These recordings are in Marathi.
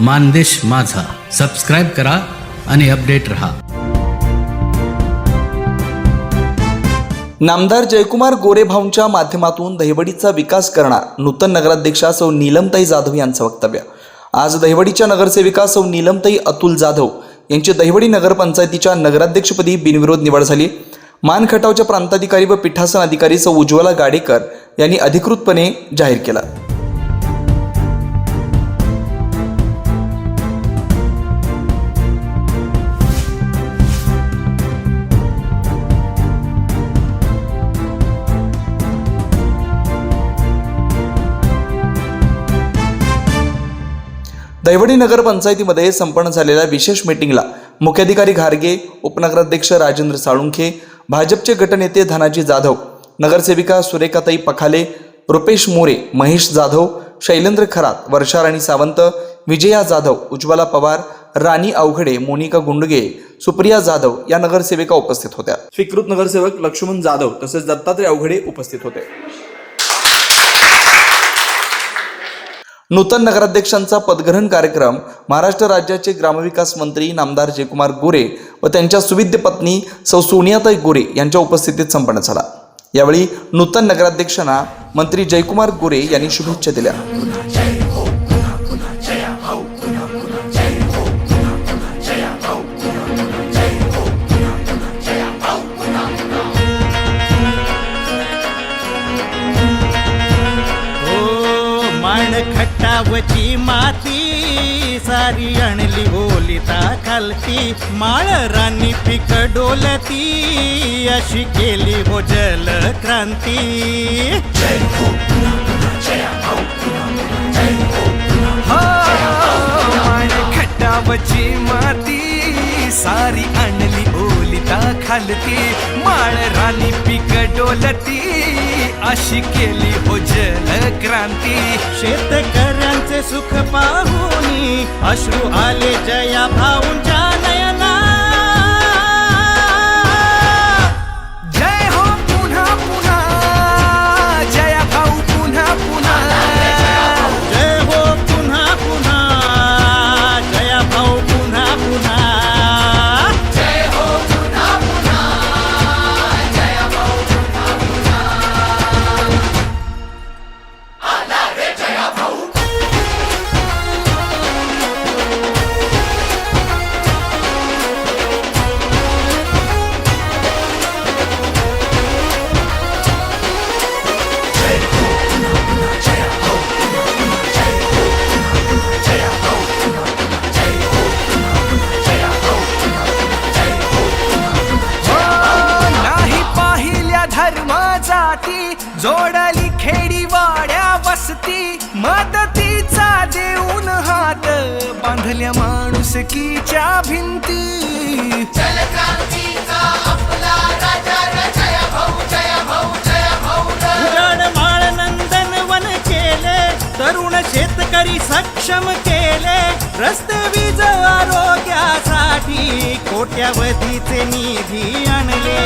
मानदेश माझा. सबस्क्राईब करा आणि अपडेट रहा. नामदार जयकुमार गोरेभाऊंच्या माध्यमातून दहिवडीचा विकास करणार नूतन नगराध्यक्षा सौ नीलमताई जाधव यांचं वक्तव्य. आज दहिवडीच्या नगरसेविका सौ नीलमताई अतुल जाधव यांची दहिवडी नगरपंचायतीच्या नगराध्यक्षपदी बिनविरोध निवड झाली. मानखटावच्या प्रांताधिकारी व पीठासन अधिकारी सौ उज्ज्वला गाडेकर यांनी अधिकृतपणे जाहीर केला. रेवडी नगरपंचायतीमध्ये संपन्न झालेल्या विशेष मीटिंगला मुख्याधिकारी घारगे उपनगराध्यक्ष राजेंद्र साळुंखे भाजपचे गटनेते धनाजी जाधव नगरसेविका सुरेखाताई पखाले रुपेश मोरे महेश जाधव शैलेंद्र खरात वर्षाराणी सावंत विजया जाधव उज्ज्वला पवार राणी अवघडे मोनिका गुंडगे सुप्रिया जाधव या नगरसेविका उपस्थित होत्या. स्वीकृत नगरसेवक लक्ष्मण जाधव तसेच दत्तात्रय अवघडे उपस्थित होते. नूतन नगराध्यक्षांचा पदग्रहण कार्यक्रम महाराष्ट्र राज्याचे ग्रामविकास मंत्री नामदार जयकुमार गोरे व त्यांच्या सुविद्य पत्नी सौ सोनियाताई गोरे यांच्या उपस्थितीत संपन्न झाला. यावेळी नूतन नगराध्यक्षांना मंत्री जयकुमार गोरे यांनी शुभेच्छा दिल्या. खट्टावची माती सारी आणली ओलिता खालती माळ राणी पिक डोलती अशी केली हो जल क्रांती गावची माती सारी आणली ओलिता खालती माळ राणी पिक डोलती अशी केली हो जल क्रांती शेतकऱ्यांचे सुख पाहुनी अश्रू आले जया भाऊंच्या नयना माणुसकीच्या भिंती उजाड माळ नंदन वन केले तरुण शेतकरी सक्षम केले रस्ते वीज आरोग्यासाठी कोट्यावधीचे निधी आणले.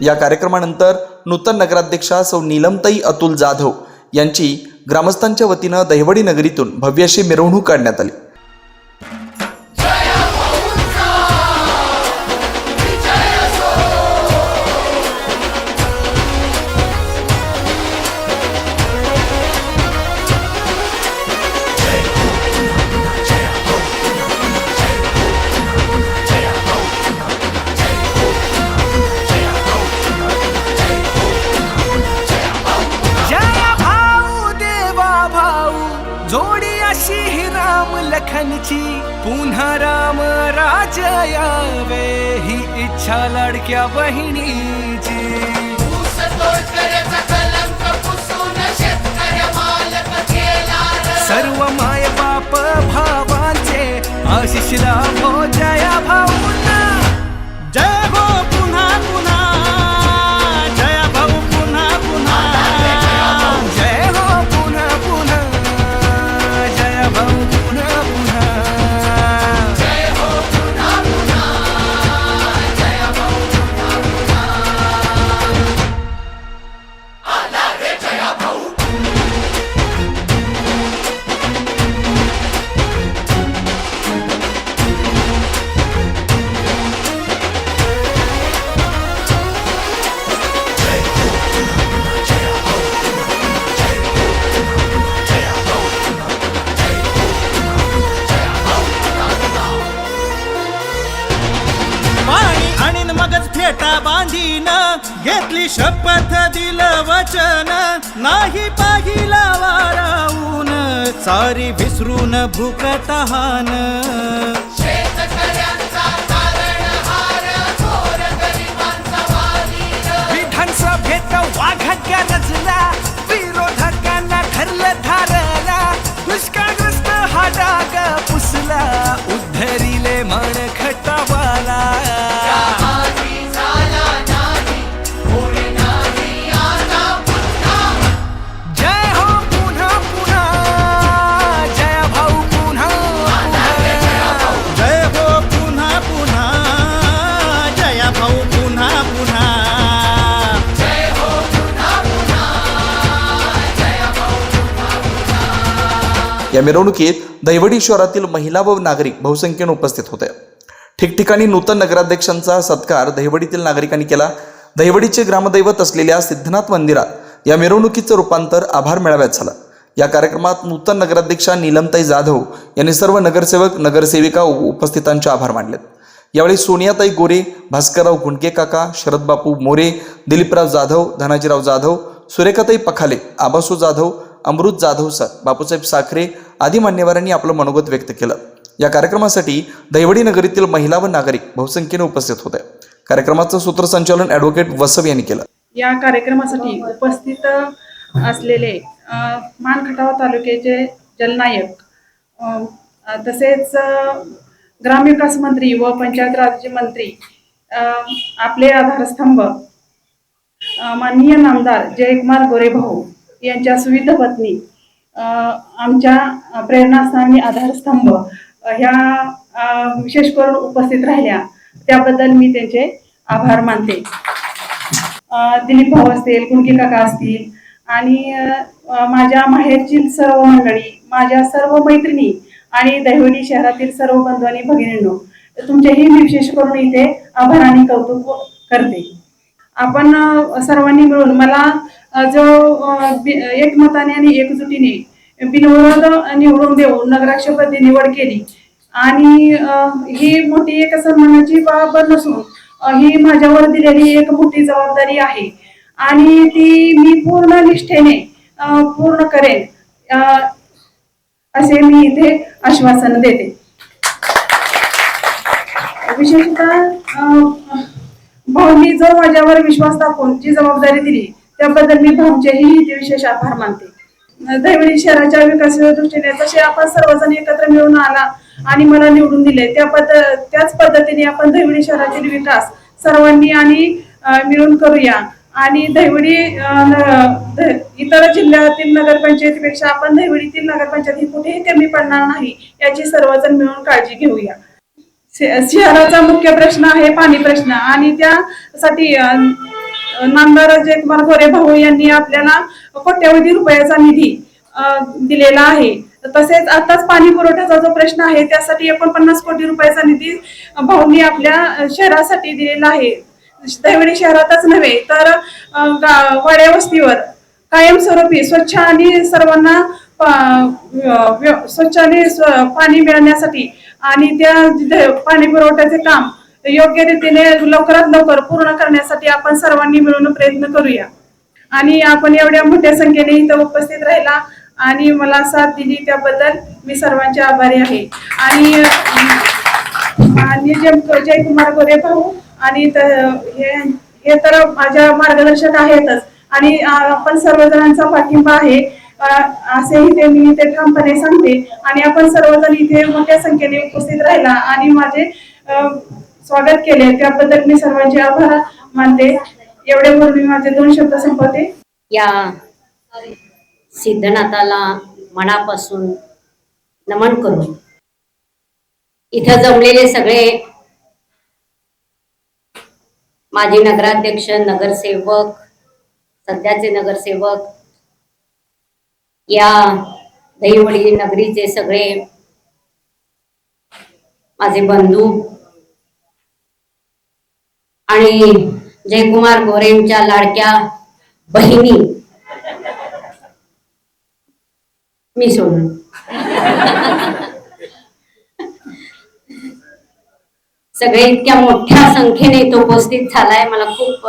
या कार्यक्रमानंतर नूतन नगराध्यक्षा सौ नीलमताई अतुल जाधव यांची ग्रामस्थांच्या वतीनं दहिवडी नगरीतून भव्य अशी मिरवणूक काढण्यात आली. माझ्या लाडक्या बहिणीची सर्व माय बाप भावांचे आशिष लाभो हो जया भाऊंना. जय सारी विसरून भूक तहान विधानसभेत वाघ रचला या मिरवणुकीत दैवडी शहरातील महिला व नागरिक बहुसंख्येने उपस्थित होते. ठिकठिकाणी नूतन नगराध्यक्षांचा सत्कार दहिवडीतील नागरिकांनी केला. दहिवडीचे ग्रामदैवत असलेल्या सिद्धनाथ मंदिरात या मिरवणुकीचं रूपांतर आभार मेळाव्यात झालं. या कार्यक्रमात नूतन नगराध्यक्षा नीलमताई जाधव यांनी सर्व नगरसेवक नगरसेविका उपस्थितांचे आभार मानलेत. यावेळी सोनियाताई गोरे भास्करराव गुंडके काका शरदबापू मोरे दिलीपराव जाधव धनाजीराव जाधव सुरेखाताई पखाले आबासू जाधव अमृत जाधव सर बापूसाहेब साखरे आदी मान्यवरांनी आपलं मनोगत व्यक्त केलं. या कार्यक्रमासाठी दैवडी नगरीतील महिला व नागरिक बहुसंख्येने उपस्थित होते. कार्यक्रमाचं सूत्रसंचालन ॲडव्होकेट वसव यांनी केलं. या कार्यक्रमासाठी उपस्थित असलेले मानखटाव तालुक्याचे जलनायक तसेच ग्रामविकास मंत्री व पंचायत राज्य मंत्री आपले आधारस्तंभ माननीय नामदार जयकुमार गोरेभाऊ यांच्या सुविध पत्नी आमच्या आमच्या आणि आधारस्तंभ ह्या विशेष करून उपस्थित राहिल्या. त्याबद्दल मी त्यांचे आभार मानते. दिलीप भाऊ असतील कुणकी काका असतील आणि माझ्या माहेरची सर्व मंडळी माझ्या सर्व मैत्रिणी आणि दहिवडी शहरातील सर्व बंधू आणि भगिनींनो तुमचेही मी विशेष करून इथे आभार आणि कौतुक करते. आपण सर्वांनी मिळून मला जो एकमताने आणि एकजुटीने बिनविरोध निवडून देऊन नगराध्यक्षपदी निवड केली. आणि ही मोठी एक सन्मानाची बाब नसून ही माझ्यावर दिलेली एक मोठी जबाबदारी आहे. आणि ती मी पूर्ण निष्ठेने पूर्ण करेन असे मी इथे आश्वासन देते. विशेषतः अ, भाऊंनी जो माझ्यावर विश्वास टाकून जी जबाबदारी दिली त्याबद्दल मी भाऊंचेही इथे विशेष आभार मानते. दैवणी शहराच्या विकासाच्या दृष्टीने जसे आपण सर्वजण एकत्र मिळून आला आणि मला निवडून दिले त्या पद त्याच पद्धतीने आपण दैवणी शहरातील विकास सर्वांनी आणि मिळून करूया. आणि दैवडी इतर जिल्ह्यातील नगरपंचायतीपेक्षा आपण दैवडीतील नगरपंचायत ही कुठेही कमी पडणार नाही याची सर्वजण मिळून काळजी घेऊया. शहराचा मुख्य प्रश्न आहे पाणी प्रश्न आणि त्यासाठी नामदार जयकुमार गोरे भाऊ यांनी आपल्याला कोट्यवधी रुपयाचा निधी दिलेला आहे. तसेच आताच पाणी पुरवठ्याचा जो प्रश्न आहे त्यासाठी एकोणपन्नास कोटी रुपयाचा निधी भाऊंनी आपल्या शहरासाठी दिलेला आहे. दैवडी शहरातच नव्हे तर गा- वाड्या वस्तीवर कायमस्वरूपी स्वच्छ आणि सर्वांना व्य- स्वच्छ आणि पाणी मिळण्यासाठी आणि त्या पाणी पुरवठ्याचे काम योग्य रीतीने लवकरात लवकर पूर्ण करण्यासाठी आपण सर्वांनी मिळून प्रयत्न करूया. आणि आपण एवढ्या मोठ्या संख्येने इथं उपस्थित राहिला आणि मला साथ दिली त्याबद्दल मी सर्वांचे आभारी आहे. आणि आणि जय जयकुमार गोरे भाऊ आणि हे हे तर माझ्या मार्गदर्शक आहेतच. आणि आपण सर्वजणांचा पाठिंबा आहे. असेही ते मी ते ठामपणे सांगते. आणि आपण सर्वजण इथे मोठ्या संख्येने उपस्थित राहिला. आणि माझे स्वागत केले. त्याबद्दल मी सर्वांचे आभार मानते. एवढे बोलून मी माझे दोन शब्द संपवते. या सिद्धनाथाला मनापासून नमन करून इथं जमलेले सगळे माजी नगराध्यक्ष नगरसेवक सध्याचे नगरसेवक या दहिवडी नगरीचे सगळे माझे बंधू आणि जयकुमार गोरेंच्या लाडक्या बहिणी. मी सोडून. सगळे इतक्या मोठ्या संख्येने इथं उपस्थित झालाय. मला खूप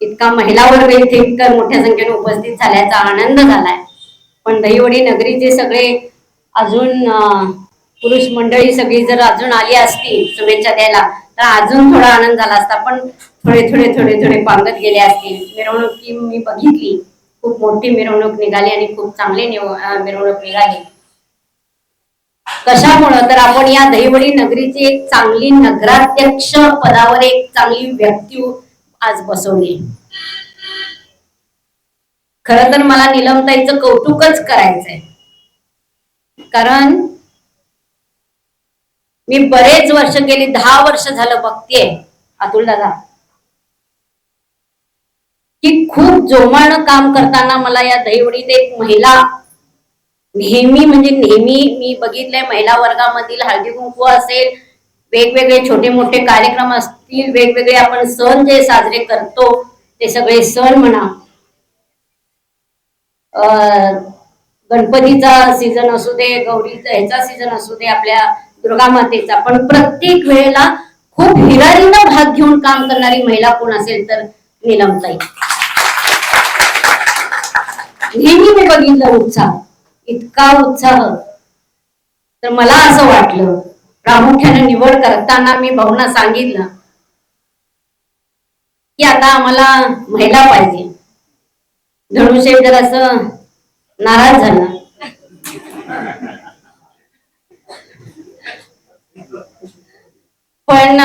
इतका महिला वर्ग इथे इतकं मोठ्या संख्येने उपस्थित झाल्याचा आनंद झालाय. पण दहीवडी नगरीचे सगळे अजून पुरुष मंडळी सगळी जर अजून आली असती शुभेच्छा द्यायला तर अजून थोडा आनंद झाला असता पण थोडे थोडे थोडे थोडे पांगत गेले असतील. मिरवणुकी मी बघितली. खूप मोठी मिरवणूक निघाली आणि खूप चांगली मिरवणूक निघाली. कशामुळं? तर आपण या दहिवडी नगरीची एक चांगली नगराध्यक्ष पदावर एक चांगली व्यक्ती आज बसवली. खर तर मला निलमताईचं कौतुकच करायचंय. कारण मी बरेच वर्ष गेली दहा वर्ष झालं बघतेय. अतुल दादा की खूप जोमानं काम करताना मला या दहिवडीत एक महिला नेहमी म्हणजे नेहमी मी बघितलंय महिला वर्गामधील हळदी कुंकू असेल वेगवेगळे छोटे मोठे कार्यक्रम असतील वेगवेगळे आपण सण जे साजरे करतो ते सगळे सण म्हणा. गणपतीचा सीझन असू दे गौरीचा ह्याचा सीझन असू दे आपल्या दुर्गा मातेचा पण प्रत्येक वेळेला खूप हिरारीनं भाग घेऊन काम करणारी महिला कोण असेल तर निलमताई नेहमी मी बघितलं उत्साह. इतका उत्साह. तर मला असं वाटलं प्रामुख्याने निवड करताना मी भाऊना सांगितलं की आता आम्हाला महिला पाहिजे. धनुषे जर असं नाराज झाला. पण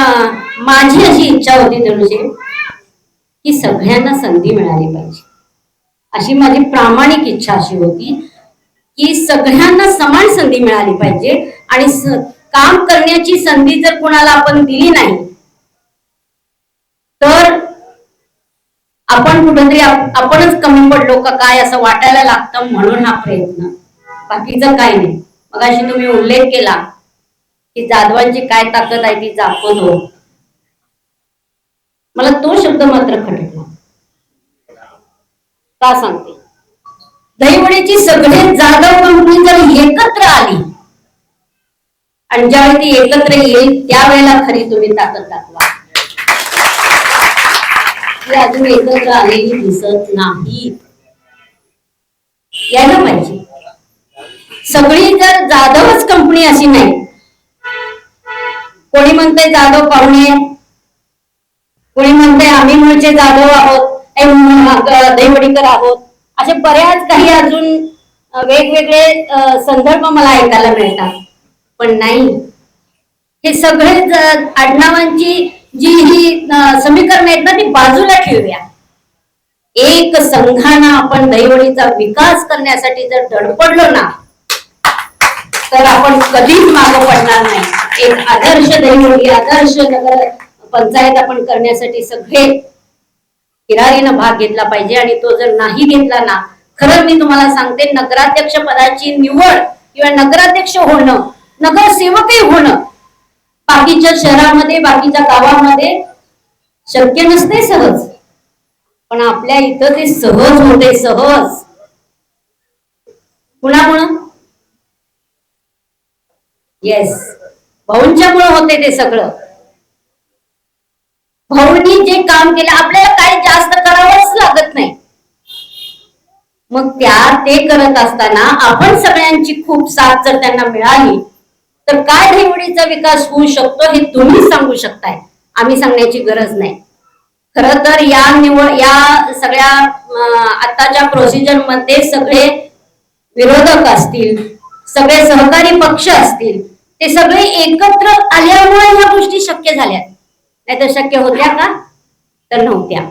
माझी अशी इच्छा होती धनुष्य की सगळ्यांना संधी मिळाली पाहिजे. अशी माझी प्रामाणिक इच्छा अशी होती की सगळ्यांना समान संधी मिळाली पाहिजे आणि काम करण्याची संधी जर कोणाला आपण दिली नाही तर आपण कुठेतरी आपणच कमी पडलो का काय असं वाटायला लागतं म्हणून हा प्रयत्न. बाकीचं काही नाही. मग अशी तुम्ही उल्लेख केला की जाधवांची काय ताकद आहे ती दाखवतो हो. मला तो शब्द मात्र खटकला. का सांगते? दहीवडीची सगळे जाधव कंपनी जर एकत्र आली आणि ज्यावेळी ती एकत्र येईल त्यावेळेला खरी तुम्ही ताकद दाखवा. ती अजून एकत्र आलेली दिसत नाही. यायला पाहिजे. सगळी जर जाधवच कंपनी अशी नाही कोणी म्हणते जाधव पाहुणे कोणी म्हणते आम्ही मुळचे जाधव आहोत दहीवडीकर आहोत? असे बऱ्याच काही अजून वेगवेगळे संदर्भ मला ऐकायला मिळतात. पण नाही. हे सगळे आडनावांची जी ही समीकरण आहेत ना ती बाजूला ठेवूया. एक संघानं आपण दहीवडीचा विकास करण्यासाठी जर धडपडलो ना तर आपण कधीच मागं पडणार नाही. एक आदर्श दहीवडी आदर्श नगर पंचायत आपण करण्यासाठी सगळे हिरारीनं भाग घेतला पाहिजे आणि तो जर नाही घेतला ना खरं मी तुम्हाला सांगते नगराध्यक्ष पदाची निवड किंवा नगराध्यक्ष होणं नगरसेवकही होणं बाकीच्या शहरामध्ये बाकीच्या गावामध्ये शक्य नसते सहज. पण आपल्या इथं ते सहज होते सहज. कुणामुळं? येस भाऊंच्यामुळे होते ते सगळं. भाऊंनी जे काम केलं आपल्याला काही जास्त करावंच लागत नाही. मग त्या ते करत असताना आपण सगळ्यांची खूप साथ जर त्यांना मिळाली तर काय ढेवडीचा विकास होऊ शकतो हे तुम्ही सांगू शकताय. आम्ही सांगण्याची गरज नाही. खर तर या निवड या सगळ्या आताच्या प्रोसिजरमध्ये सगळे विरोधक असतील सगळे सहकारी पक्ष असतील ते सगळे एकत्र आल्यामुळे ह्या गोष्टी शक्य झाल्या. नाहीतर शक्य होत्या का? तर नव्हत्या.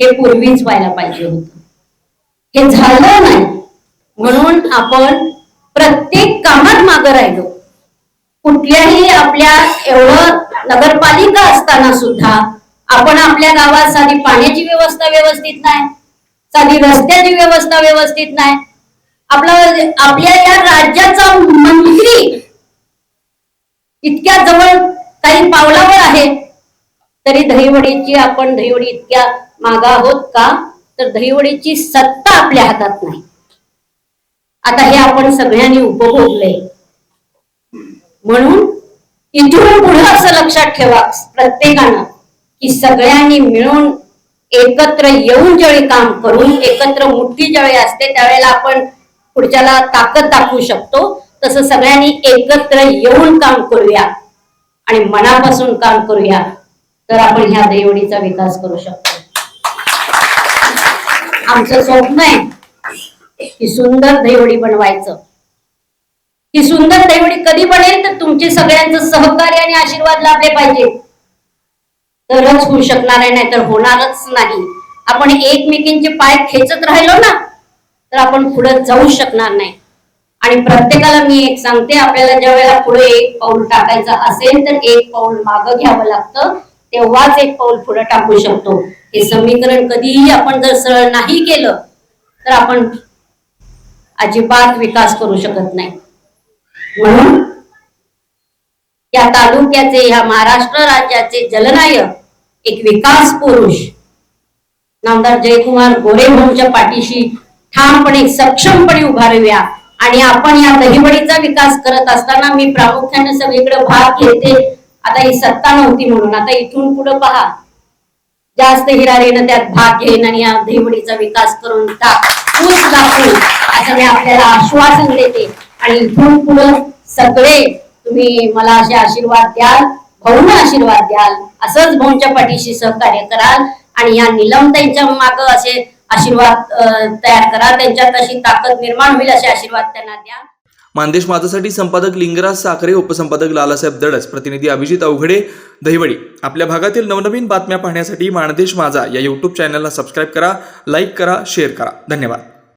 हे पूर्वीच व्हायला पाहिजे होतं. हे झालं नाही. म्हणून आपण प्रत्येक कामात मागं राहिलो. कुठल्याही आपल्या एवढं नगरपालिका असताना सुद्धा आपण आपल्या गावात साधी पाण्याची व्यवस्था व्यवस्थित नाही साधी रस्त्याची व्यवस्था व्यवस्थित नाही आपला आपल्या या राज्याचा मंत्री इतक्या जवळ काही पावलावर आहे तरी दहीवडीची आपण दहीवडी इतक्या मागा आहोत का? तर दहीवडीची सत्ता आपल्या हातात नाही. आता हे आपण सगळ्यांनी उपभोगलंय. म्हणून इथून पुढे असं लक्षात ठेवा प्रत्येकानं की सगळ्यांनी मिळून एकत्र येऊन ज्यावेळी काम करून एकत्र मुठी ज्यावेळी असते त्यावेळेला आपण पुढच्याला ताकद दाखवू शकतो. तसं सगळ्यांनी एकत्र येऊन काम करूया. आणि मनापासून काम करूया. तर आपण ह्या देवडीचा विकास करू शकतो. आमचं स्वप्न आहे की सुंदर देवडी बनवायचं. ही सुंदर देवडी कधी बनेल तर तुमचे सगळ्यांचं सहकार्य आणि आशीर्वाद लाभले पाहिजे. तरच होऊ शकणार आहे नाही तर होणारच नाही. आपण एकमेकींचे पाय खेचत राहिलो ना तर आपण पुढे जाऊ शकणार नाही. आणि प्रत्येकाला मी एक सांगते आपल्याला ज्या वेळेला पुढे एक पाऊल टाकायचं असेल तर एक पाऊल मागं घ्यावं लागतं तेव्हाच एक पाऊल पुढे टाकू शकतो. हे समीकरण कधीही आपण जर सरळ नाही केलं तर आपण अजिबात विकास करू शकत नाही. म्हणून या तालुक्याचे या महाराष्ट्र राज्याचे जलनायक एक विकास पुरुष नामदार जयकुमार गोरे भाऊंच्या पाठीशी ठामपणे सक्षमपणे उभारूया. आणि आपण या दहीवडीचा विकास करत असताना मी प्रामुख्याने सगळीकडे भाग घेते. आता ही सत्ता नव्हती म्हणून. आता इथून पुढे पहा. जास्त हिरारीनं त्यात भाग घेईन आणि या दहीवडीचा विकास करून टाक. ऊस दाखवू असं मी आपल्याला आश्वासन देते. आणि इथून पुढं सगळे तुम्ही मला असे आशीर्वाद द्याल भाऊन आशीर्वाद द्याल. असंच भाऊंच्या पाठीशी सहकार्य कराल. आणि या निलमताईंच्या माग असे आशीर्वाद तयार करा. त्यांच्यात अशी ताकद निर्माण होईल असे आशीर्वाद त्यांना द्या. मानदेश माझासाठी संपादक लिंगराज साखरे उपसंपादक लालासाहेब दडस प्रतिनिधी अभिजित अवघडे दहिवडी. आपल्या भागातील नवनवीन बातम्या पाहण्यासाठी मानदेश माझा या यूट्यूब चॅनलला सबस्क्राईब करा लाईक करा शेअर करा. धन्यवाद.